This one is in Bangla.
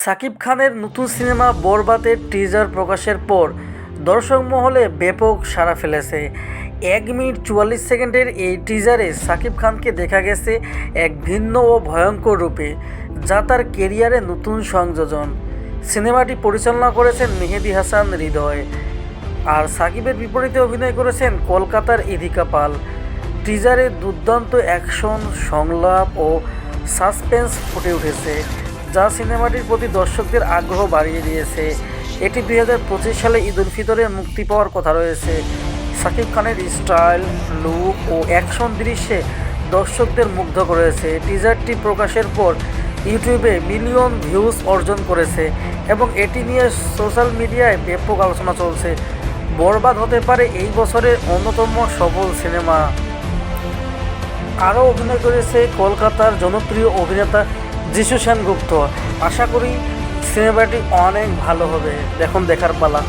সাকিব খানের নতুন সিনেমা বরবাতের টিজার প্রকাশের পর দর্শক মহলে ব্যাপক সাড়া ফেলেছে। এক মিনিট চুয়াল্লিশ সেকেন্ডের এই টিজারে সাকিব খানকে দেখা গেছে এক ভিন্ন ও ভয়ঙ্কর রূপে, যা তার কেরিয়ারে নতুন সংযোজন। সিনেমাটি পরিচালনা করেছেন মেহেদি হাসান হৃদয়, আর সাকিবের বিপরীতে অভিনয় করেছেন কলকাতার ইধিকা পাল। টিজারে দুর্দান্ত অ্যাকশন সংলাপ ও সাসপেন্স ফুটে উঠেছে, যা সিনেমাটির প্রতি দর্শকদের আগ্রহ বাড়িয়ে দিয়েছে। এটি দুই হাজার পঁচিশ সালে ঈদ উল ফিতরে মুক্তি পাওয়ার কথা রয়েছে। সাকিব খানের স্টাইল, লুক ও অ্যাকশন দৃশ্যে দর্শকদের মুগ্ধ করেছে। টিজারটি প্রকাশের পর ইউটিউবে মিলিয়ন ভিউজ অর্জন করেছে এবং এটি নিয়ে সোশ্যাল মিডিয়ায় ব্যাপক আলোচনা চলছে। বরবাদ হতে পারে এই বছরের অন্যতম সফল সিনেমা। আরও অভিনয় করেছে কলকাতার জনপ্রিয় অভিনেতা যিশু সেনগুপ্ত। আশা করি সিনেমাটি অনেক ভালো হবে। এখন দেখার পালা।